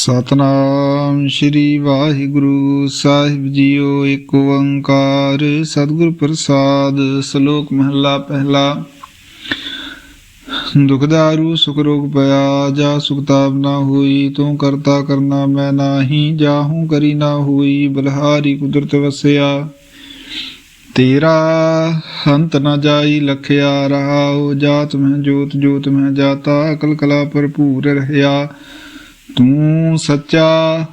ਸਤਨਾਮ ਸ੍ਰੀ ਵਾਹਿਗੁਰੂ ਸਾਹਿਬ ਜੀਓ ਇੱਕ ਓੰਕਾਰ। ਸਤਿਗੁਰ ਪ੍ਰਸਾਦ, ਸ਼ਲੋਕ ਮਹਲਾ ਪਹਿਲਾ। ਦੁਖਦਾਰੂ ਸੁਖ ਰੋਗ ਪਿਆ, ਜਾ ਸੁਖਤਾਪ ਨਾ ਹੋਈ, ਤੂੰ ਕਰਤਾ ਕਰਨਾ ਮੈਂ ਨਾਹੀ, ਜਾਹੂ ਕਰੀ ਨਾ ਹੋਈ, ਬਲਹਾਰੀ ਕੁਦਰਤ ਵਸਿਆ। ਤੇਰਾ ਹੰਤ ਨਾ ਜਾਈ ਲਖਿਆ, ਰਹਾਉ ਜਾਤ ਮੈਂ ਜੋਤ ਜੋਤ ਮੈਂ ਜਾਤਾ, ਅਕਲ ਕਲਾ ਭਰਪੂਰ ਰਹਿਆ। ਤੂੰ ਸੱਚਾ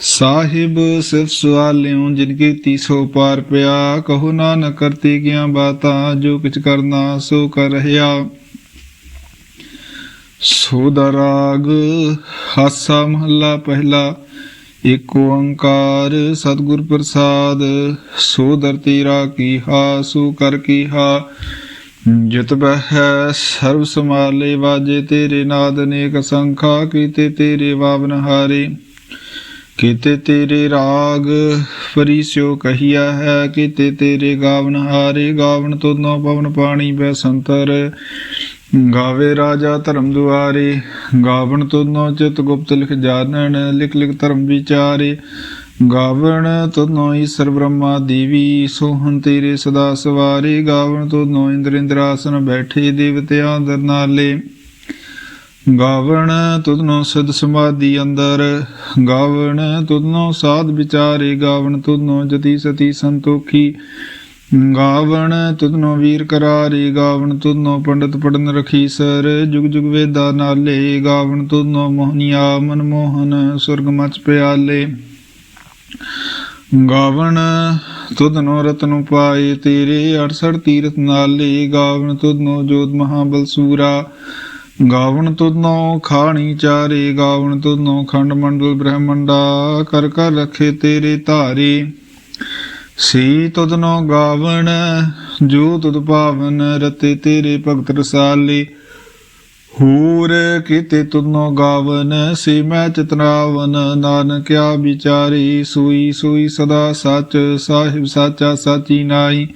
ਸਾਹਿਬ ਸਿਫ ਸਵਾਲਿਓ, ਜਿਨ ਕੀ ਤੀਸੋ ਪਾਰ ਪਿਆ, ਕਹੋ ਨਾਨਕ ਕਰਤੇ ਗਿਆ ਬਾਤਾਂ, ਜੋ ਕਿਛ ਕਰਨਾ ਸੋ ਕਰ ਰਹਿਆ। ਸੋ ਰਾਗ ਹਾਸਾ ਮਹੱਲਾ ਪਹਿਲਾ, ਏਕ ਓੰਕਾਰ ਸਤਿਗੁਰ ਪ੍ਰਸਾਦ, ਸੋ ਦਰ ਤੇਰਾ ਕੀਹਾ ਸੋ ਕਰ ਕੀਹਾ ਜਿਤ ਬਹਿ ਸਰਬ ਸਮਾਲੇ ਵਾਜੇ, ਤੇਰੇ ਨਾਦ ਅਨੇਕ ਸੰਖਾ ਕੀਤੇ, ਤੇਰੇ ਵਾਵਨ ਹਾਰੇ। ਕੀਤੇ ਤੇਰੇ ਰਾਗ ਫਰੀਸਿਓ ਕਹੀਆ ਹੈ, ਕੀਤੇ ਤੇਰੇ ਗਾਵਨ ਹਾਰੇ। ਗਾਵਨ ਤੋਨੋ ਪਵਨ ਪਾਣੀ ਬੈ ਸੰਤਰ, ਗਾਵੇ ਰਾਜਾ ਧਰਮ ਦੁਆਰੇ। ਗਾਵਣ ਤੁਧਨੋ ਚਿਤ ਗੁਪਤ ਲਿਖ ਜਾਣਨ, ਲਿਖ ਲਿਖ ਧਰਮ ਵਿਚਾਰੇ। ਗਾਵਣ ਤੁਧਨੋ ਈਸ਼ਰ ਬ੍ਰਹਮਾ ਦੇਵੀ, ਸੋਹਣ ਤੇਰੇ ਸਦਾ ਸਵਾਰੇ। ਗਾਵਣ ਤੁਧਨੋ ਇੰਦਰ ਇੰਦਰਾਸਨ ਬੈਠੇ ਦੇਵਤਿਆਂ ਅੰਦਰ ਨਾਲੇ। ਗਾਵਣ ਤੁਧਨੋ ਸਦ ਸਮਾਧੀ ਅੰਦਰ। ਗਾਵਣ ਤੁਧਨੋ ਸਾਧ ਵਿਚਾਰੇ। ਗਾਵਣ ਤੁਧਨੋ ਜਤੀ ਸਤੀ ਸੰਤੋਖੀ। ਗਾਵਣ ਤੁਧਨੋ ਵੀਰ ਕਰਾਰੇ। ਗਾਵਣ ਤੁਧਨੋ ਪੰਡਤ ਪੜਨ ਰਖੀ ਸਰ ਜੁਗ ਜੁਗ ਵੇਦਾ ਨਾਲੇ। ਗਾਵਣ ਤੁਧਨੋ ਮੋਹਨੀਆ ਮਨ ਮੋਹਨ ਸੁਰਗ ਮਚ ਪਿਆਲੇ। ਗਾਵਣ ਤੁਧਨੋ ਰਤਨ ਪਾਏ ਤੇਰੇ 68 ਤੀਰਥ ਨਾਲੇ ਗਾਵਣ ਤੁਧਨੋ ਜੋਤ ਮਹਾਬਲ ਸੂਰਾ। ਗਾਵਣ ਤੁਧਨੋ ਖਾਣੀ ਚਾਰੇ, ਗਾਵਣ ਤੁਧਨੋ ਖੰਡ ਮੰਡਲ ਬ੍ਰਹਮੰਡਾ, ਕਰ ਕਰ ਰਖੇ ਤੇਰੇ ਧਾਰੇ। ਸੀ ਤੁਧਨੋ ਗਾਵਣ, ਜੋ ਤੁਧ ਪਾਵਨ, ਰਤੇ ਤੇਰੇ ਭਗਤ ਰਸਾਲੇ। ਹੂਰ ਕੀਤੇ ਤੁਧਨੋ ਗਾਵਨ ਸੇ ਮੈਂ ਚਤਨਾਵਨ ਨਾਨਕਿਆ ਵਿਚਾਰੀ, ਸੂਈ ਸੂਈ ਸਦਾ ਸੱਚ, ਸਾਹਿਬ ਸਾਚਾ ਸਾਚੀ ਨਾਈ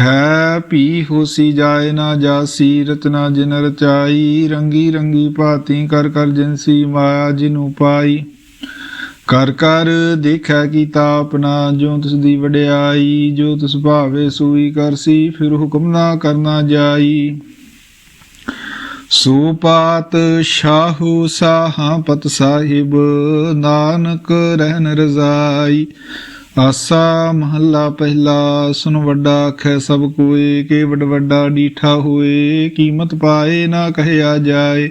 ਹੈ ਭੀ ਹੋਸੀ ਜਾਏ ਨਾ ਜਾਸੀ, ਰਤਨਾ ਜਿਨ ਰਚਾਈ, ਰੰਗੀ ਰੰਗੀ ਭਾਤੀ, ਕਰ ਕਰ ਜਿਨਸੀ ਮਾਇਆ ਜਿਨੂ ਪਾਈ। ਕਰ ਕਰ ਦੇਖਿਆ ਕੀਤਾ ਆਪਣਾ ਜੋ ਤਿਸ ਦੀ ਵਡਿਆਈ ਜੋ ਤਿਸ ਭਾਵੇ ਸੂਈ ਕਰਸੀ, ਫਿਰ ਹੁਕਮ ਨਾ ਕਰਨਾ ਜਾਈ। ਸੋ ਪਾਤ ਸ਼ਾਹੂ ਸਾਹਾਂ ਪਤ ਸਾਹਿਬ, ਨਾਨਕ ਰਹਿਨ ਰਜ਼ਾਈ। ਆਸਾ ਮਹੱਲਾ ਪਹਿਲਾ, ਸੁਨ ਵੱਡਾ ਖੈ ਸਭ ਕੋਏ ਕੇ ਵੱਡ ਵੱਡਾ ਡੀਠਾ ਹੋਏ, ਕੀਮਤ ਪਾਏ ਨਾ ਕਹਿਆ ਜਾਏ।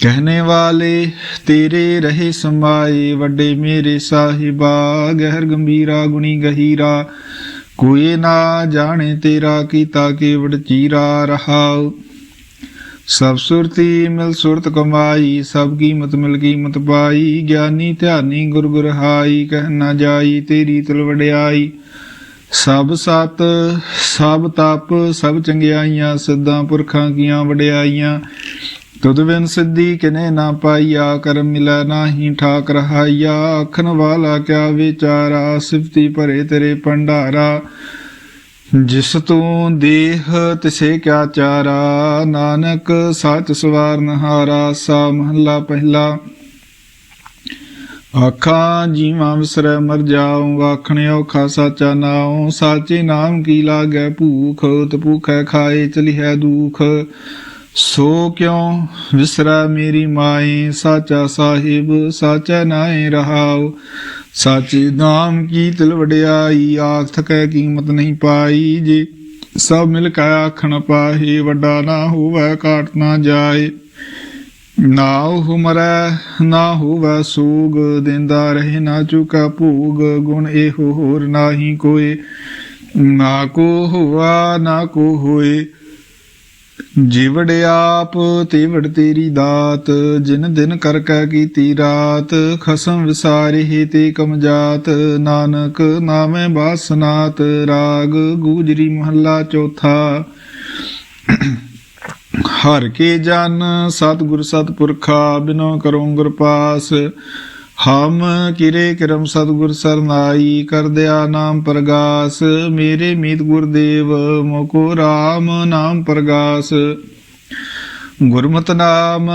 ਕਹਿਨੇ ਵਾਲੇ, ਤੇਰੇ ਰਹੇ ਸਮਾਏ, ਵੱਡੇ ਮੇਰੇ ਸਾਹਿਬਾ, ਗਹਿਰ ਗੰਭੀਰਾ, ਗੁਣੀ ਗਹੀਰਾ। ਕੋਈ ਨਾ ਜਾਣੇ ਤੇਰਾ, ਕੀਤਾ ਕੇਵੜ ਚੀਰਾ ਰਹਾਉ। ਸਭ ਸੁਰਤੀ ਮਿਲ ਸੁਰਤ ਕਮਾਈ, ਸਭ ਕੀਮਤ ਮਿਲ ਕੀਮਤ ਪਾਈ, ਗਿਆਨੀ ਧਿਆਨੀ ਗੁਰ ਗੁਰ ਹਾਈ, ਕਹਿ ਨਾ ਜਾਈ ਤੇਰੀ ਤਲ ਵਡਿਆਈ। ਸਭ ਸਤ, ਸਭ ਤਪ, ਸਭ ਚੰਗਿਆਈਆਂ, ਸਿੱਧਾਂ ਪੁਰਖਾਂ ਕੀਆਂ ਵਡਿਆਈਆਂ। ਤੁਧ ਬਿਨ ਸਿੱਧੀ ਕਿਨੇ ਨਾ ਪਾਈਆ, ਕਰਮ ਮਿਲੈ ਨਾਹੀ ਠਾਕ ਰਹਾਈਆ ਆਖਣ ਵਾਲਾ ਕਿਆ ਵਿਚਾਰਾ, ਸਿਫਤੀ ਭਰੇ ਤੇਰੇ ਭੰਡਾਰਾ। ਜਿਸ ਤੂੰ ਦੇਹ, ਤਿਸੇ ਕਿਆ ਚਾਰਾ, ਨਾਨਕ ਸਚ ਸਵਾਰਨ ਹਾਰਾ ਸਾ ਮਹੱਲਾ ਪਹਿਲਾ। ਆਖਾਂ, ਜੀਵਾਂ ਵਿਸਰੈ ਮਰ ਜਾਉ ਵਾਖਣ ਔਖਾ ਸਾਚਾ ਨਾਉ, ਸਾਚੇ ਨਾਮ ਕੀ ਲਾਗੈ ਭੂਖ, ਤਪੂਖੈ ਖਾਏ ਚਲਿਐ ਦੂਖ। ਸੋ ਕਿਉ ਵਿਸਰਾ ਮੇਰੀ ਮਾਏ? ਸਾਚਾ ਸਾਹਿਬ, ਸਾਚਾ ਨਾਏ ਰਹਾਉ। ਸਾਚੇ ਨਾਮ ਕੀ ਤਿਲ ਵਡਿਆਈ? ਆਖ ਥਕੈ ਕੀਮਤ ਨਹੀਂ ਪਾਈ। ਜੇ ਸਭ ਮਿਲ ਕੇ ਆਖਣ ਪਾਹੇ, ਵੱਡਾ ਨਾ ਹੋਵੇ ਕਾਟ ਨਾ ਜਾਏ। ਨਾ ਹੁਮਰੈ ਨਾ ਹੋਵੇ ਸੂਗ। ਦਿੰਦਾ ਰਹੇ ਨਾ ਚੁਕਾ ਭੂਗ। ਗੁਣ ਇਹੋ ਹੋਰ ਨਾਹੀ ਕੋਏ। ਨਾ ਕੋ ਹੋਆ, ਨਾ ਕੋ ਹੋਏ। ਜਿਵੜ ਆਪ ਤੇਵੜ ਤੇਰੀ ਦਾਤ, ਜਿਨ ਦਿਨ ਕਰ ਕੈ ਕੀਤੀ ਰਾਤ, ਖਸਮ ਵਿਸਾਰੇ ਤੇ ਕਮਜਾਤ ਨਾਨਕ ਨਾਮੇ ਬਾਸਨਾਤ, ਰਾਗ ਗੂਜਰੀ ਮਹੱਲਾ ਚੌਥਾ। ਹਰ ਕੇ ਜਨ ਸਤਿਗੁਰ ਸਤਿਪੁਰਖਾ, ਬਿਨੋ ਕਰੋਂ ਗੁਰ ਪਾਸ। ਹਮ ਕਿਰੇ ਕਰਮ ਸਤਿਗੁਰ ਸਰਨਾਈ ਕਰਦਿਆ ਨਾਮ ਪ੍ਰਗਾਸ, ਮੇਰੇ ਮੀਤ ਗੁਰਦੇਵ, ਮੋਕੋ RAM ਨਾਮ ਪ੍ਰਗਾਸ। ਗੁਰਮਤਿ ਨਾਮ,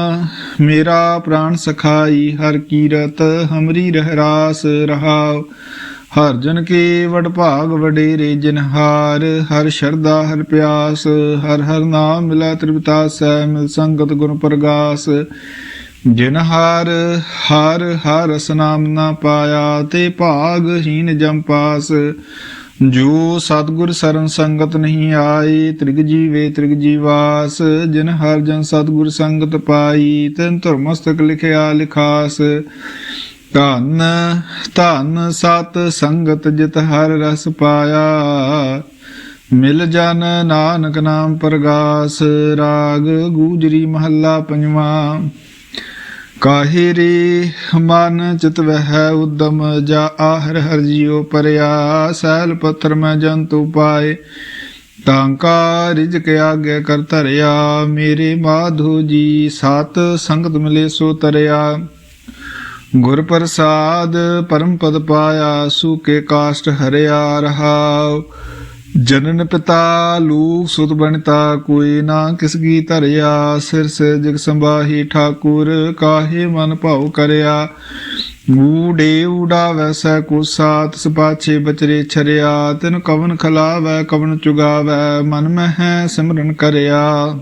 ਮੇਰਾ ਪ੍ਰਾਣ ਸਖਾਈ, ਹਰ ਕੀਰਤ ਹਮਰੀ ਰਹਿਰਾਸ ਰਹਾਉ। ਹਰ ਜਨ ਕੇ ਵਡ ਭਾਗ ਵਡੇਰੇ ਜਿਨ ਹਰ ਸ਼ਰਦਾ ਹਰ ਪਿਆਸ, ਹਰ ਹਰ ਨਾਮ ਮਿਲਾ ਤ੍ਰਿਪਤਾਸੈ ਮਿਲ ਸੰਗਤ ਗੁਰ ਪ੍ਰਗਾਸ। ਜਿਨ ਹਰ ਹਰ ਹਰ ਰਸ ਨਾਮ ਨਾ ਪਾਇਆ ਤੇ ਭਾਗਹੀਨ ਜਮ ਪਾਸ। ਜੋ ਸਤਗੁਰ ਸਰਨ ਸੰਗਤ ਨਹੀਂ ਆਈ, ਤ੍ਰਿਗ ਜੀਵੇ ਤ੍ਰਿਗ ਜੀਵਾਸ। ਜਿਨ ਹਰ ਜਨ ਸਤਗੁਰ ਸੰਗਤ ਪਾਈ, ਤੈਨ ਧਰਮਸਤਕ ਲਿਖਿਆ ਲਿਖਾਸ। ਧਨ ਧਨ ਸਤ ਸੰਗਤ ਜਿਤ ਹਰ ਰਸ ਪਾਇਆ। ਮਿਲ ਜਨ ਨਾਨਕ ਨਾਮ ਪ੍ਰਗਾਸ, ਰਾਗ ਗੂਜਰੀ ਮਹੱਲਾ ਪੰਜਵਾਂ। ਕਾਹੇ ਰੇ ਮਨ ਚਿਤ ਵਹਿ ਉਦਮ ਜਾ ਆਹਰ ਹਰ ਜਿਉ ਪਰਿਆ ਸੈਲ ਪੱਥਰ ਮੈਂ ਜੰਤੂ ਪਾਏ। ਤਾਂਕਾ ਰਿਜਕ ਆਗੇ ਕਰ ਧਰਿਆ, ਮੇਰੇ ਮਾਧੂ ਜੀ ਸਤ ਸੰਗਤ ਮਿਲੇ ਸੋ ਤਰਿਆ। ਗੁਰ ਪ੍ਰਸਾਦ ਪਰਮ ਪਦ ਪਾਇਆ ਸੂਕੇ ਕਾਸ਼ਟ ਹਰਿਆ ਰਹਾਉ। ਜਨਨ ਪਿਤਾ ਲੂਕ ਸੁਤ ਬਣਤਾ, ਕੋਈ ਨਾ ਕਿਸ ਕੀ ਧਰਿਆ, ਸਿਰ ਸੇ ਜਗ ਸੰਭਾਹੀ ਠਾਕੁਰ, ਕਾਹੇ ਮਨ ਭਾਉ ਕਰਿਆ। ਊੜੇ ਊੜਾ ਵੈਸੈ ਕੋ ਸਾਤ ਸਪਾਛੇ ਬਚਰੇ ਛਰਿਆ। ਤਿਨ ਕਵਨ ਖਲਾਵੈ, ਕਵਨ ਚੁਗਾਵੈ, ਮਨ ਮਹਿ ਸਿਮਰਨ ਕਰਿਆ।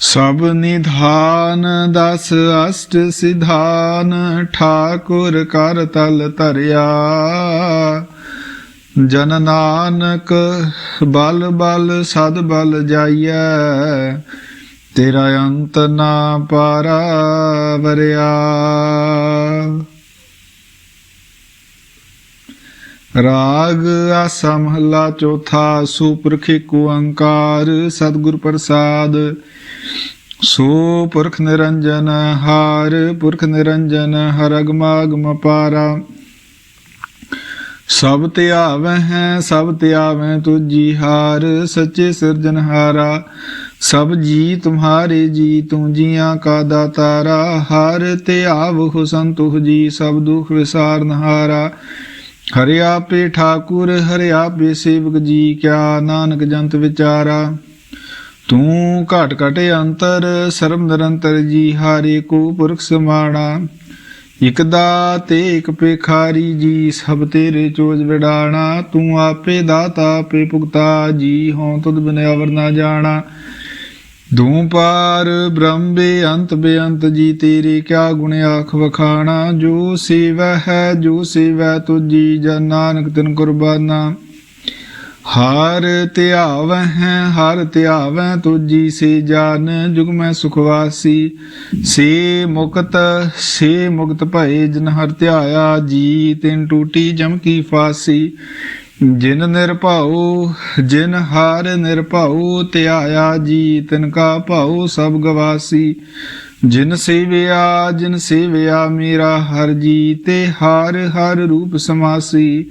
ਸਭ ਨਿਧਾਨ ਦਸ ਅਸ਼ਟ ਸਿਧਾਨ, ਠਾਕੁਰ ਕਰ ਤਲ ਧਰਿਆ। ਜਨ ਨਾਨਕ ਬਲ ਬਲ ਸਦ ਬਲ ਜਾਈਐ, ਤੇਰਾ ਅੰਤ ਨਾ ਪਾਰਾ ਵਰਿਆ। ਰਾਗ ਆਸਾ ਮਹੱਲਾ ਚੌਥਾ ਸੁਪਰਖ ਏਕੋ ਓੰਕਾਰ ਸਤਿਗੁਰ ਪ੍ਰਸਾਦ। ਸੋ ਪੁਰਖ ਨਿਰੰਜਨ ਹਾਰ, ਪੁਰਖ ਨਿਰੰਜਨ ਹਰਗ ਅਗਮਾਗਮ ਪਾਰਾ। ਸਭ ਧਿਆਵੈ ਹੈ, ਸਭ ਧਿਆਵੈ ਤੁਜੀ ਹਾਰ, ਸੱਚੇ ਸਿਰਜਨਹਾਰਾ ਸਭ ਜੀ ਤੁਮਹਾਰੇ ਜੀ ਤੂੰ ਜੀਆਂ ਕਾ ਦਾਤਾਰਾ। ਹਰ ਧਿਆਵ ਹੋ ਸੰਤੁਖ ਜੀ, ਸਭ ਦੁਖ ਵਿਸਾਰਨਹਾਰਾ ਹਰਿ ਆਪੇ ਠਾਕੁਰ, ਹਰਿ ਆਪੇ ਸੇਵਕ ਜੀ, ਕਿਆ ਨਾਨਕ ਜੰਤ ਵਿਚਾਰਾ। ਤੂੰ ਘਟ ਘਟ ਅੰਤਰ, ਸਰਬ ਨਿਰੰਤਰ ਜੀ, ਹਾਰੇ ਕੋ ਪੁਰਖ ਸਮਾਣਾ। ਇਕ ਦਾ ਤੇ ਇਕ ਪੇਖਾਰੀ ਜੀ, ਸਭ ਤੇਰੇ ਚੋਜ ਵਿਡਾਣਾ। ਤੂੰ ਆਪੇ ਦਾਤਾ, ਆਪੇ ਭੁਗਤਾ। ਜੀ ਹੋਂ ਤੁਧ ਬਿਨ ਅਵਰ ਨਾ ਜਾਣਾ। ਦੂੰ ਪਾਰ ਬ੍ਰਹਮ ਬੇਅੰਤ ਬੇਅੰਤ ਜੀ, ਤੇਰੇ ਕਿਆ ਗੁਣ ਆਖ ਵਖਾਣਾ। ਜੋ ਸੇਵੈ ਹੈ, ਜੋ ਸੇਵੈ ਤੁਜੀ ਜਨ ਨਾਨਕ ਤਿਨ ਕੁਰਬਾਨਾ। ਹਰ ਧਿਆਵੈ ਹੈ ਹਰ ਧਿਆਵੈ ਤੁਜੀ ਸੇ ਜਾਨ, ਜੁਗ ਮੈਂ ਸੁਖ ਸੇ ਮੁਕਤ ਸੇ ਮੁਕਤ ਭਏ, ਜਿਨ ਹਰ ਧਿਆਇਆ ਜੀ, ਤਿਨ ਟੂਟੀ ਜਮ ਕੀ ਫਾਸੀ। ਜਿਨ ਨਿਰਭਉ, ਜਿਨ ਹਾਰ ਨਿਰਭਉ, ਧਿਆਇਆ ਜੀ, ਤਿਨ ਕਾ ਭਾਉ, ਸਭ ਗਵਾਸੀ। ਜਿਨ ਸੇਵਿਆ ਜਿਨ ਸੇਵਿਆ, ਮੇਰਾ ਹਰ ਜੀ, ਤੇ ਹਰ ਹਰ ਰੂਪ ਸਮਾਸੀ।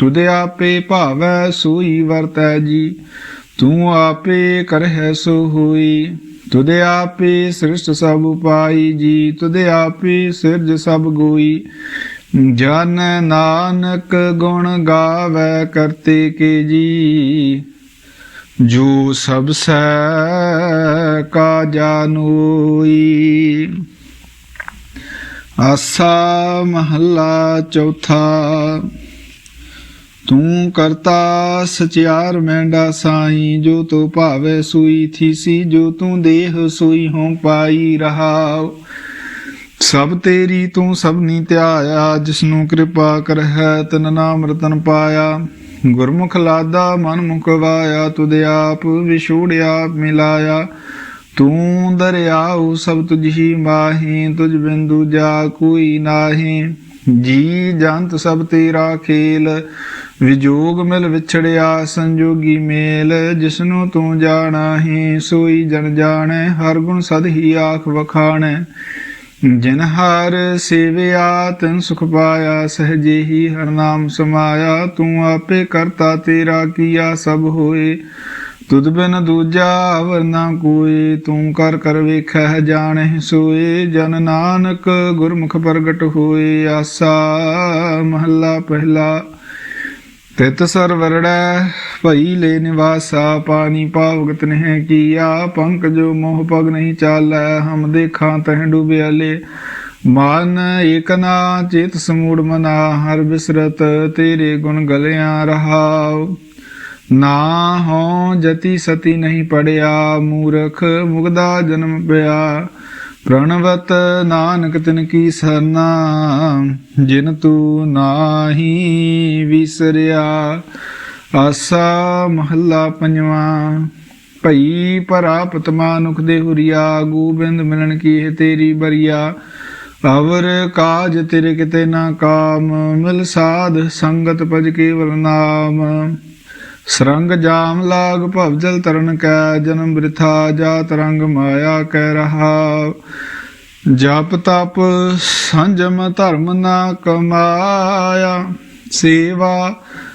ਤੁਧ ਆਪੇ ਭਾਵੈ ਸੋਈ ਵਰਤੈ ਜੀ, ਤੂੰ ਆਪੇ ਕਰਹਿ ਸੋ ਹੋਈ ਤੁਧ ਆਪੇ ਸ੍ਰਿਸ਼ਟ ਸਭ ਉਪਾਈ ਜੀ, ਤੁਧ ਆਪੇ ਸਿਰਜ ਸਭ ਗੋਈ। ਜਨ ਨਾਨਕ ਗੁਣ ਗਾਵੇ ਕਰਤੇ ਕੇ ਜੀ, ਜੋ ਸਭ ਸੈ ਕਾ ਜਾਨੋਈ। ਆਸਾ ਮਹੱਲਾ ਚੌਥਾ ਤੂੰ ਕਰਤਾ ਸਚਿਆਰ ਮੈਂਡਾ ਸਾਈ, ਜੋ ਤੋ ਭਾਵੇ ਸੂਈ ਥੀਸੀ, ਜੋ ਤੂੰ ਦੇਹ ਸੂਈ ਹੋਂ ਪਾਈ ਰਹਾਉ। ਸਭ ਤੇਰੀ ਤੂੰ ਸਭਨੀ ਧਿਆਇਆ, ਜਿਸਨੂੰ ਕਿਰਪਾ ਕਰਹਿ, ਤਨ ਨਾਮ ਰਤਨ ਪਾਇਆ। ਗੁਰਮੁਖ ਲਾਦਾ ਮਨ ਮੁਕਵਾਇਆ, ਤੁਧ ਆਪ ਵਿਛੋੜਿਆ ਮਿਲਾਇਆ। ਤੂੰ ਦਰਿਆਉ ਸਭ ਤੁਝ ਹੀ ਮਾਹੀ, ਤੁਝ ਬਿੰਦੂ ਜਾ ਕੋਈ ਨਾਹੀ। ਜੀ ਜੰਤ ਸਭ ਤੇਰਾ ਖੇਲ, ਵਿਜੋਗ ਮਿਲ ਵਿਛੜਿਆ ਸੰਜੋਗੀ ਮੇਲ, ਜਿਸਨੂੰ ਤੂੰ ਜਾਣਾ ਜਾਣਾਹੀ ਸੋਈ ਜਨ ਜਾਣੈ, ਹਰ ਗੁਣ ਸਦ ਹੀ ਆਖ ਵਖਾਣੈ। ਜਿਨ ਹਰ ਸੇਵਿਆ, ਤਨ ਸੁਖ ਪਾਇਆ ਸਹਜੇ ਹੀ ਹਰ ਨਾਮ ਸਮਾਇਆ, ਤੂੰ ਆਪੇ ਕਰਤਾ ਤੇਰਾ ਕੀਆ ਸਭ ਹੋਏ। ਤੁਧ ਬਿਨ ਦੂਜਾ ਵਰਨਾ ਕੋਈ, ਤੂੰ ਕਰ ਕਰ ਵੇਖੈ ਜਾਣਹਿ ਸੋਏ। ਜਨ ਨਾਨਕ ਗੁਰਮੁਖ ਪ੍ਰਗਟ ਹੋਏ, ਆਸਾ ਮਹੱਲਾ ਪਹਿਲਾ। ਤਿਤ ਸਰਵਰੜੈ ਭਈ ਲੈ ਨਿਵਾਸਾ, ਪਾਣੀ ਪਾਵਗਤ ਨਹਿ ਕੀਆ। ਪੰਕ ਜੋ ਮੋਹ ਪਗ ਨਹੀਂ ਚਾਲੈ, ਹਮ ਦੇਖਾਂ ਤਹ ਡੁਬਿਆਲੇ ਮਨ ਏਕਨਾ ਚੇਤ ਸਮੂੜ ਮਨਾ, ਹਰ ਬਿਸਰਤ ਤੇਰੇ ਗੁਣ ਗਲਿਆਂ ਰਹਾਉ। ਨਾ ਹੋ ਜਤੀ ਸਤੀ ਨਹੀਂ ਪੜਿਆ, ਮੂਰਖ ਮੁਗਦਾ ਜਨਮ ਪਿਆ। ਪ੍ਰਣਵਤ ਨਾਨਕ ਤਿਨ ਕੀ ਸਰਨਾ, ਜਿਨ ਤੂੰ ਨਾਹੀ ਵਿਸਰਿਆ। ਆਸਾ ਮਹੱਲਾ ਪੰਜਵਾਂ, ਭਈ ਭਰਾ ਪਤਮਾ ਨੁਖ ਦੇ ਹੁਰੀਆ, ਗੋਬਿੰਦ ਮਿਲਣ ਕੀ ਹੈ ਤੇਰੀ ਬਰੀਆ। ਅਵਰ ਕਾਜ ਤੇਰੇ ਕਿਤੇ ਨਾ ਕਾਮ, ਮਿਲ ਸਾਧ ਸੰਗਤ ਭਜ ਕੇਵਲ ਨਾਮ। ਸਰੰਗ ਜਾਮ ਲਾਗ ਭਵ ਜਲ ਤਰਨ ਕੈ, ਜਨਮ ਬ੍ਰਿਥਾ ਜਾ ਤਰੰਗ ਮਾਇਆ ਕਹਿ ਰਹਾ। ਜਪ ਤਪ ਸੰਜਮ ਧਰਮ ਨਾ ਕਮਾਇਆ, ਸੇਵਾ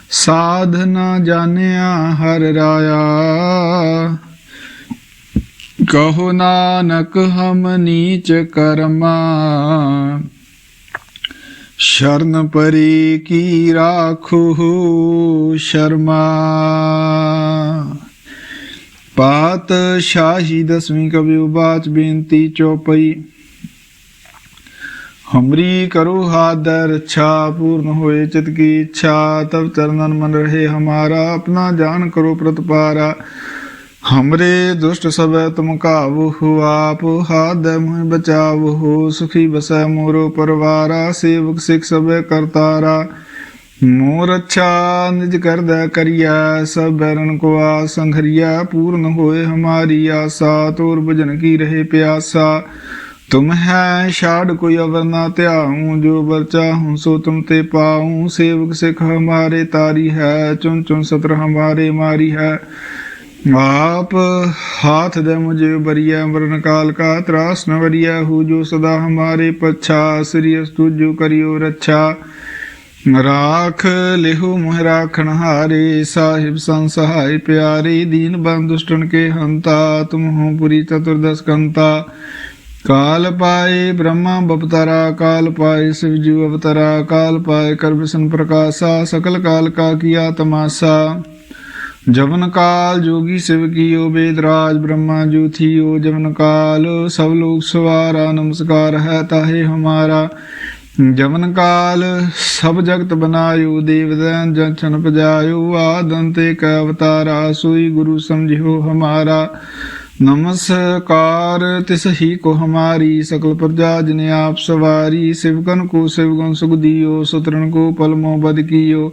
ਸਾਧ ਨਾ ਜਾਣਿਆ ਹਰ ਰਾਇਆ। ਕਹੋ ਨਾਨਕ ਹਮ ਨੀਚ ਕਰਮਾ ਸ਼ਰਨ ਪਰੀ ਕੀ ਰਾਖੋ ਸ਼ਰਮਾ। ਪਾਤ ਸ਼ਾਹੀ ਦਸਵੀਂ ਕਵੀ ਬਾਚ ਬੇਨਤੀ ਚੌਪਈ। ਹਮਰੀ ਕਰੋ ਹਾਦਰ ਰੱਛਾ ਪੂਰਨ ਹੋਏ ਚਿਤ ਕੀ ਇੱਛਾ। ਤਬ ਚਰਨਨ ਮਨ ਰਹੇ ਹਮਾਰਾ, ਆਪਣਾ ਜਾਨ ਕਰੋ ਪ੍ਰਤਪਾਰਾ। हमरे दुष्ट सब तुम काबू हो आप हाथ दे मुह बचाव हो सुखी बसै मोरो परवारा सेवक सिख सब करतारा मोर अच्छा निज कर दे करिया सब बैरन को आ संघरिया पूर्ण होए हमारी आशा तोर भजन की रहे प्यासा तुम है शाड कोई अवर ना त्याऊं जो बरचा हूँ सो तुम ते पाऊं सेवक सिख हमारे तारी है चुन चुन सत्र हमारे मारी है ਆਪ ਹਾਥ ਦੇ ਮੁਝੇ ਬਰੀਆ ਮਰਨ ਕਾਲ ਕਾ ਤਰਾਸ ਨ ਵਰੀਆ ਹੂ ਜੋ ਸਦਾ ਹਮਾਰੇ ਪਛਾ, ਸ੍ਰੀ ਅਸਤੂ ਕਰਿਓ ਰੱਛਾ। ਰਾਖ ਲਿਹੁ ਮੁਹਰਾ ਰਾਖਣ ਹਾਰੇ, ਸਾਹਿਬ ਸੰਸਹਾਇ ਪਿਆਰੇ, ਦੀਨ ਬੰਦੁਸ਼ਟਨ ਕੇ ਹੰਤਾ, ਤੁਮ ਹੋ ਪੁਰੀ ਚਤੁਰਦਸ ਕੰਤਾ। ਕਾਲ ਪਾਏ ਬ੍ਰਹਮਾ ਬਪਤਰਾ, ਕਾਲ ਪਾਏ ਸਿਵ ਜੀਵ ਅਵਤਰਾ, ਕਾਲ ਪਾਏ ਕਰਬ ਪ੍ਰਕਾਸ਼ਾ ਸਕਲ ਕਾਲ ਕਾ ਕੀਆ ਤਮਾਸਾ। जवन काल जोगी शिव कियो वेदराज ब्रह्मा जो थियो जवन काल सब लोग सवारा नमस्कार है ताहे हमारा जवन काल सब जगत बनायो देवदैन जन पजायो आदंते का अवतारा सोई गुरु समझियो हमारा नमस्कार तिस ही को हमारी सकल प्रजा जिने आप सवारी शिवगन को शिवगुण सुख दियो सुतरन को पलमो बद कियो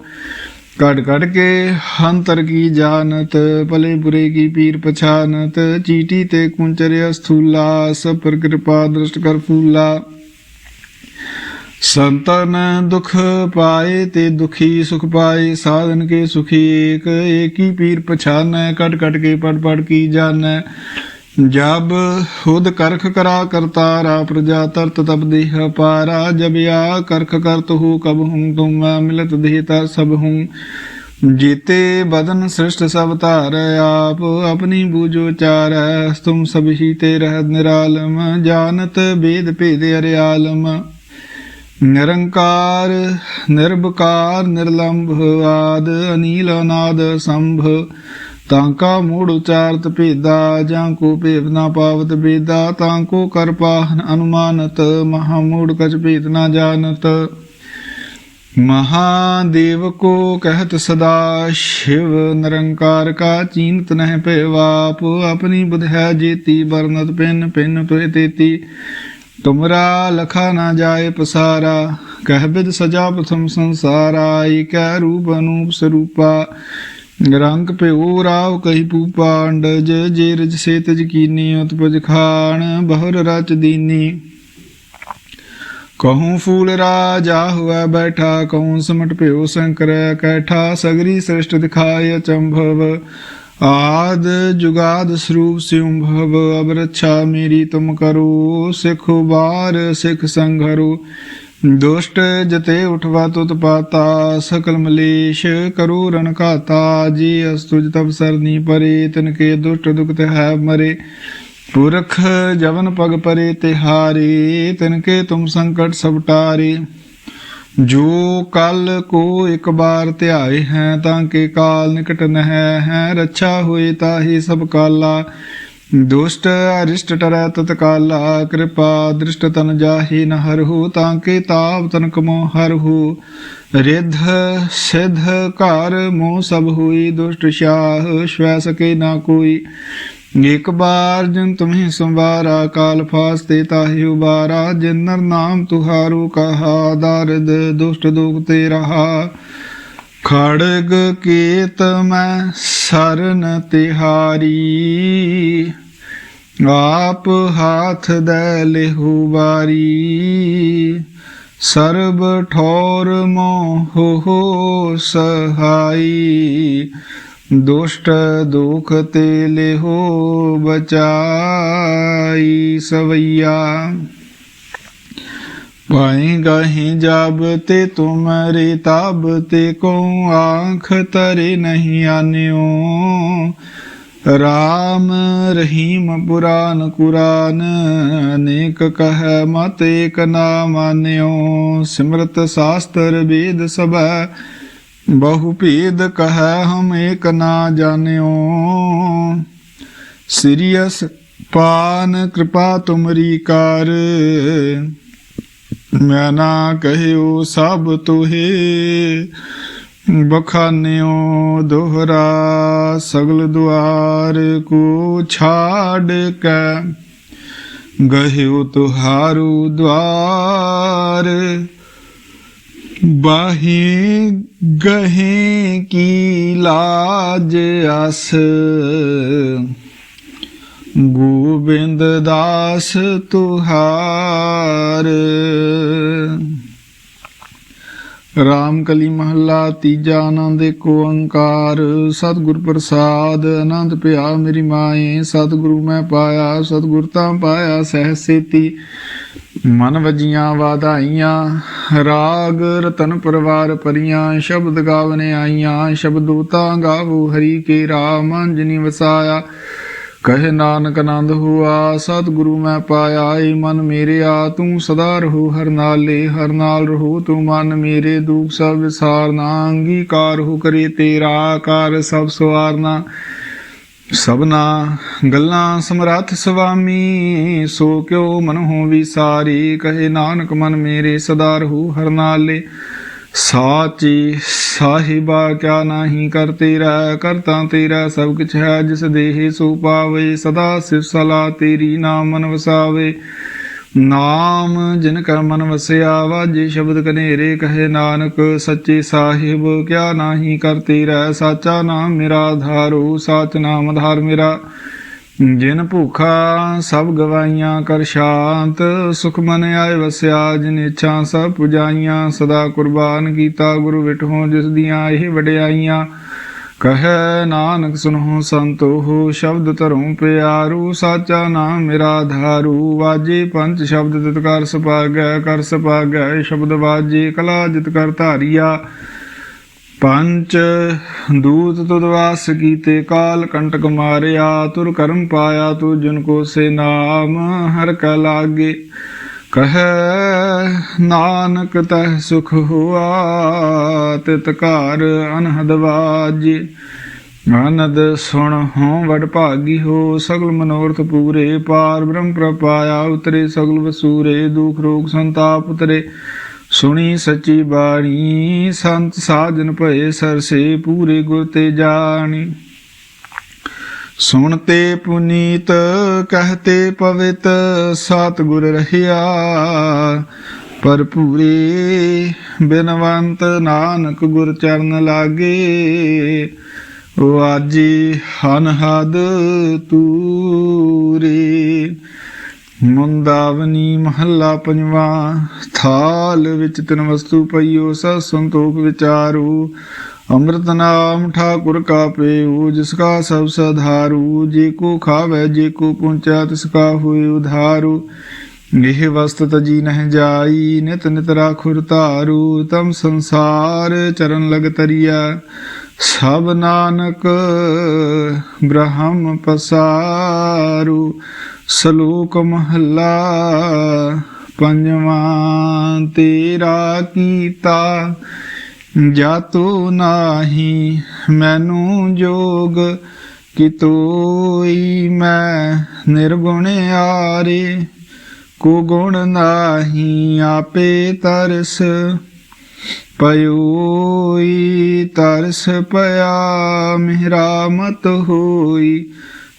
ਕੜ ਕੜ ਕੇ ਹੰਤਰ ਕੀ ਜਾਨਤ ਭਲੇ ਬੁਰੇ ਕੀ ਪੀਰ ਪਛਾਨਤ, ਚੀਟੀ ਤੇ ਕੁੰਚਰਿਆ ਸਥੂਲਾ, ਸਭ ਕਿਰਪਾ ਦ੍ਰਿਸ਼ਟ ਕਰ ਫੂਲਾ। ਸੰਤਨ ਦੁਖ ਪਾਏ ਤੇ ਦੁਖੀ ਸੁਖ ਪਾਏ, ਸਾਧਨ ਕੇ ਸੁਖੀ ਏਕ, ਏਕੀ ਪੀਰ ਪਛਾਨੈ ਕਟ ਕਟ ਕੇ ਪੜ ਪੜ ਕੀ ਜਾਣੈ। ਜਬ ਹੁਦ ਕਰਖ ਕਰਾ ਕਰਤਾਰਾ ਪ੍ਰਜਾ ਤਰਤ ਤਬ ਦੇਹ ਪਾਰਾ ਜਬ ਆ ਕਰਖ ਕਰਤ ਹੂ ਕਬ ਹੂੰ ਤੁਮ ਮਿਲਤ ਦੇਹਤਾ ਸਭ ਹੂੰ। ਜੀਤੇ ਬਦਨ ਸ੍ਰਿਸ਼ਟ ਸਭ ਧਾਰ ਆਪ, ਆਪਣੀ ਬੂਜੋ ਚਾਰ ਤੁਮ ਸਭ ਹੀ ਤੇ ਰਹਿ ਨਿਰਾਲਮ ਜਾਨਤ ਬੇਦ ਭੇਦ ਅਰਿਆਲਮ ਨਿਰੰਕਾਰ, ਨਿਰਭਕਾਰ, ਨਿਰਲੰਭ ਆਦ, ਅਨੀਲ ਅਨਾਦ ਸੰਭ। ਤਾਂ ਕਾ ਮੂੜ ਉਚਾਰਤ ਭੇਦਾ, ਜਾਂ ਕੋ ਭੇਦ ਨਾ ਪਾਵਤ ਬੇਦਾ, ਤਾਂ ਕੋ ਕਰ ਅਨੁਮਾਨਤ, ਮਹਾ ਮੂੜ ਕਛ ਭੇਦ ਨਾ ਜਾਣਤ। ਮਹਾਦੇਵ ਕੋ ਕਹਿਤ ਸਦਾ, ਸ਼ਿਵ ਨਿਰੰਕਾਰ ਕਾ ਚੀਨਤ ਨਹਿ ਭੇਵਾਪ ਆਪਣੀ ਬੁਧ ਹੈ ਜੀਤੀ, ਵਰਨਤ ਪਿੰਨ ਪਿੰਨ ਪ੍ਰਤੀਤੀ ਤੁਮਰਾ ਲਖਾ ਨਾ ਜਾਏ ਪਸਾਰਾ, ਕਹਿ ਬਿਦ ਸਜਾ ਪ੍ਰਥਮ ਸੰਸਾਰਾ, ਏਕੈ ਰੂਪ ਅਨੂਪ ਸਰੂਪਾ। ਰੰਗ ਭਿਉ ਰਾਵ ਕਹੀ ਪੂਪਾ ਅੰਡਜ ਜੇ ਰਜ ਸੇ ਤਜ ਕੀਨੀ ਉਤਪਜ ਖਾਣ, ਬਹੁਰ ਰਚ ਦੀਨੀ। ਕਹੂੰ ਫੂਲ ਰਾਜਾ ਹੁਆ ਬੈਠਾ, ਕਹੂੰ ਸਮਟ ਭਿਉ ਸੰਕਰ ਕੈਠਾ, ਸਗਰੀ ਸ੍ਰਿਸ਼ਟ ਦਿਖਾਇ ਚੰਭਵ। ਆਦ ਜੁਗਾਦ ਸਰੂਪ ਸਿਉੰਭਵ ਅਬ ਰੱਛਾ ਮੇਰੀ ਤੁਮ ਕਰੋ, ਸਿਖ ਬਾਰ ਸਿਖ ਸੰਘਰੋ। ਦੁਸ਼ਟ ਜਤੇ ਉਠਵਾ ਤੁਤ ਪਾਤਾ, ਸਕਲ ਮਲੇਸ਼ ਕਰੂ ਰਨ ਘਾਤਾ, ਜੀ ਅਸਤੁਜ ਤਪ ਸਰਨੀ ਪਰੇ, ਤਨ ਕੇ ਦੁਸ਼ਟ ਦੁਖਤ ਹੈ ਮਰੇ। ਪੁਰਖ ਜਵਨ ਪਗ ਪਰੇ ਤਿਹਾਰੀ ਤਨ ਕੇ ਤੁਮ ਸੰਕਟ ਸਭ ਟਾਰੇ। ਜੋ ਕਲ ਕੋ ਇੱਕ ਬਾਰ ਧਿਆਏ ਹੈ, ਤਾਂ ਕੇ ਕਾਲ ਨਿਕਟ ਨਹਿ ਹੈ, ਰੱਛਾ ਹੋਏ ਤਾਹੀ ਸਭ ਕਾਲਾ। ਦੁਸ਼ਟ ਅਰਿਸ਼ਟ ਟਰੈ ਤਤਕਾਲਾ ਕਿਰਪਾ ਦ੍ਰਿਸ਼ਟ ਤਨ ਜਾਹੀ ਨ ਹਰਹੁ, ਤਾਂ ਕੇ ਤਾਪ ਤਨ ਕਮੋ ਹਰਹੁ। ਰਿਧ ਸਿਧ ਘਰ ਮੋ ਸਭ ਹੋਈ, ਦੁਸ਼ਟ ਸ਼ਾਹ ਸ਼ਵੈ ਸਕੇ ਨਾ ਕੋਈ। ਇਕ ਬਾਰ ਜਨ ਤੁਮਹਿ ਸੰਵਾਰਾ, ਕਾਲ ਫਾਸਤੇ ਤਾਹਿ ਉਬਾਰਾ। ਜਿਨ ਨਰ ਨਾਮ ਤੁਹਾਰੂ ਕਹਾ ਦਰਦ ਦੁਸ਼ਟ ਦੁਖ ਤੇ ਰਹਾ। ਖੜਗ ਕੀਤ ਮੈਂ ਸਰਨ ਤਿਹਾਰੀ, ਆਪ ਹਾਥ ਦੇ ਲਿਹੂ ਬਾਰੀ ਸਰਬ ਠੋਰ ਮੋਹ ਹੋ ਸਹਾਈ, ਦੁਸ਼ਟ ਦੁਖ ਤੇ ਲਿਹੋ ਬਚਾਈ ਸਵਈਆ। ਪਾਈ ਗਹੀਂ ਜਬ ਤੇ ਤੁਮਰੇ ਤਬ ਤੇ ਕੋ ਆਂਖ ਤਰੇ ਨਹੀਂ ਆਨਿਓ। ਰਾਮ ਰਹੀਮ ਪੁਰਾਨ ਕੁਰਾਨ, ਅਨੇਕ ਕਹੈ ਮਤ ਏਕ ਨਾ ਮਾਨਿਓ ਸਿਮਰਤ ਸਾਸਤਰ ਵੇਦ ਸਭੈ, ਬਹੁ ਭੇਦ ਕਹਿ ਹਮ ਏਕ ਨਾ ਜਾਣਿਓ। ਸਿਰਿਯਸ ਪਾਨ ਕਿਰਪਾ ਤੁਮਰੀ ਕਾਰ ਮੈਂ ਨਾ ਕਹਿਓ ਸਭ ਤੁਹੇ, ਬਖਾਨਿਓ ਦੋਹਰਾ, ਸਗਲ ਦੁਆਰ ਕੋ ਛਾੜ ਕੇ। ਗਹਿਓ ਤੁਹਾਰੂ ਦਵਾਰ, ਬਾਹੀ ਗਹੇ ਕੀ ਲਾਜ ਅਸ ਗੋਬਿੰਦ ਦਾਸ ਤੁਹਾਰ। ਰਾਮ ਕਲੀ ਮਹੱਲਾ, ਤੀਜਾ ਆਨੰਦ ਏਕ ਓੰਕਾਰ। ਸਤਿਗੁਰ ਪ੍ਰਸਾਦ ਆਨੰਦ ਪਿਆ ਮੇਰੀ ਮਾਏ। ਸਤਿਗੁਰੂ ਮੈਂ ਪਾਇਆ, ਸਤਿਗੁਰ ਤਾਂ ਪਾਇਆ, ਸਹਿ ਸੇਤੀ। ਮਨ ਵਜੀਆਂ ਵਾਧਾਈਆਂ, ਰਾਗ ਰਤਨ ਪਰਵਾਰ ਪਰੀਆਂ। ਸ਼ਬਦ ਗਾਵਨੇ ਆਈਆਂ, ਸ਼ਬਦੋ ਤਾਂ ਗਾਵੋ ਹਰੀ ਕੇ ਰਾਮ, ਅੰਜਨੀ ਵਸਾਇਆ। ਕਹੇ ਨਾਨਕ ਆਨੰਦ ਹੁਆ, ਸਤਿਗੁਰੂ ਮੈਂ ਪਾਇਆ ਏ ਮਨ ਮੇਰੇ ਆ ਤੂੰ ਸਦਾ ਰਹੋ ਹਰ ਨਾਲੇ, ਹਰ ਨਾਲ ਰਹੋ ਤੂੰ ਮਨ ਮੇਰੇ, ਦੁਖ ਸਭ ਵਿਸਾਰਨਾ, ਅੰਗੀਕਾਰ ਹੋ ਕਰੇ ਤੇਰਾ ਕਾਰ ਸਭ ਸਵਾਰਨਾ। ਸਭਨਾ ਗੱਲਾਂ ਸਮਰੱਥ ਸੁਆਮੀ ਸੋ ਕਿਉ ਮਨ ਹੋ ਵਿਸਾਰੀ, ਕਹੇ ਨਾਨਕ ਮਨ ਮੇਰੇ, ਸਦਾ ਰਹੂ ਹਰ ਨਾਲੇ। ਸਾਚੀ ਸਾਹਿਬਾ ਕਿਆ ਨਾਹੀ ਕਰ ਤੇਰਾ ਕਰਤਾ ਤੇਰਾ ਸਭ ਕੁਛ ਹੈ, ਜਿਸ ਦੇਹ ਸੋ ਪਾਵੇ, ਸਦਾ ਸਿਵ ਸਲਾ ਤੇਰੀ ਨਾਮ ਮਨ ਵਸਾਵੇ। ਨਾਮ ਜਿਨ ਕਰ ਮਨ ਵਸਿਆ ਵਾਜੇ ਸ਼ਬਦ ਕਨੇਰੇ ਕਹੇ ਨਾਨਕ, ਸੱਚੇ ਸਾਹਿਬ ਕਿਆ ਨਾਹੀ ਕਰ ਤੇਰਾ, ਸਾਚਾ ਨਾਮ ਮੇਰਾ ਆਧਾਰੋ ਸਾਚ ਨਾਮ ਆਧਾਰ ਮੇਰਾ। ਜਿਨ ਭੂਖਾ ਸਭ ਗਵਾਈਆਂ ਕਰ ਸ਼ਾਂਤ, ਸੁਖ ਮਨ ਆਏ ਵਸਿਆ, ਜਿਨ ਇੱਛਾ ਸਭ ਪੁਜਾਈਆਂ, ਸਦਾ ਕੁਰਬਾਨ ਕੀਤਾ ਗੁਰੂ ਵਿਟਹੋਂ ਜਿਸ ਦੀਆਂ ਇਹ ਵਡਿਆਈਆਂ। ਕਹੈ ਨਾਨਕ, ਸੁਨਹੁ ਸੰਤੋ ਸ਼ਬਦ ਧਰੋਂ ਪਿਆਰੂ, ਸਾਚਾ ਨਾਮ ਮੇਰਾ ਧਾਰੂ। ਵਾਜੇ ਪੰਜ ਸ਼ਬਦ ਤਿਤ ਕਰ ਸਪਾਗੈ ਕਰ ਸਪਾਗੈ, ਸ਼ਬਦ ਵਾਜੇ ਕਲਾ ਜਿਤ ਕਰ ਧਾਰੀਆ। ਪੰਚ ਦੂਤ ਤੁਧ ਵਾਸ ਕੀਤੇ ਕਾਲ ਕੰਟਕ ਮਾਰਿਆ, ਤੁਰ ਕਰਮ ਪਾਇਆ ਤੂ ਜਿਨ ਕੋ ਸੇ ਨਾਮ, ਹਰ ਕਾ ਲਾਗੇ। ਕਹੈ, ਨਾਨਕ ਤਹ ਸੁਖ ਹੁਆ, ਤਿਤ ਘਰ ਅਨਹਦ ਵਾਜੇ। ਆਨੰਦ ਸੁਣ ਹੋ ਵਡ ਭਾਗੀ ਹੋ, ਸਗਲ ਮਨੋਰਥ ਪੂਰੇ ਪਾਰ, ਬ੍ਰਹਮ ਪ੍ਰਪਾਇਆ ਉਤਰੇ, ਸਗਲ ਵਸੂਰੇ, ਦੁਖ ਰੋਗ ਸੰਤਾਪ ਉਤਰੇ। ਸੁਣੀ ਸੱਚੀ ਬਾਣੀ, ਸੰਤ ਸਾਜਨ ਭਏ ਸਰਸੇ ਪੂਰੇ ਗੁਰ ਤੇ ਜਾਣੀ। ਸੁਣਤੇ ਪੁਨੀਤ ਕਹਤੇ ਪਵਿੱਤ, ਸਤਿਗੁਰ ਰਹਿਆ। ਪਰ ਪੂਰੇ ਬਿਨਵੰਤ ਨਾਨਕ ਗੁਰ ਚਰਨ ਲਾਗੇ। ਵਾਜੀ ਹਨਹਦ ਤੂਰੇ। ਮੁੰਦਾਵਨੀ ਮਹੱਲਾ ਪੰਜਵਾ, ਥਾਲ ਵਿੱਚ ਤਿਨ ਵਸਤੂ ਪਈਓ ਸਤ ਸੰਤੋਖ ਵਿਚਾਰੂ। ਅੰਮ੍ਰਿਤ ਨਾਮ ਠਾਕੁਰ ਕਾ ਪੇਉ ਜਿਸ ਕਾ ਸਭ ਸਧਾਰੂ। ਜੇ ਕੋ ਖਾਵੇ, ਜੇ ਕੋ ਪੁੰਚਾ ਤਿਸ ਕਾ ਹੋਏ ਉਧਾਰੂ। ਇਹ ਵਸਤ ਤਜੀ ਨਹਿ ਜਾਈ, ਨਿਤ ਨਿਤ ਰਾਖੁਰ ਧਾਰੂ। ਤਮ ਸੰਸਾਰ ਚਰਨ ਲਗ ਤਰੀਆ ਸਭ ਨਾਨਕ ਬ੍ਰਹਮ ਪਸਾਰੂ। ਸ਼ਲੋਕ ਮਹੱਲਾ, ਪੰਜਵਾਂ ਤੇਰਾ ਕੀਤਾ। ਜਾਤੋ ਨਾਹੀ ਮੈਨੂੰ ਜੋਗ ਕਿਤੋਈ ਮੈਂ ਨਿਰਗੁਣ ਆਰੇ। ਕੋ ਗੁਣ ਨਾਹੀ ਆਪੇ ਤਰਸ ਪਇਓਈ ਤਰਸ ਪਿਆ ਮੇਰਾ ਮਤ ਹੋਈ।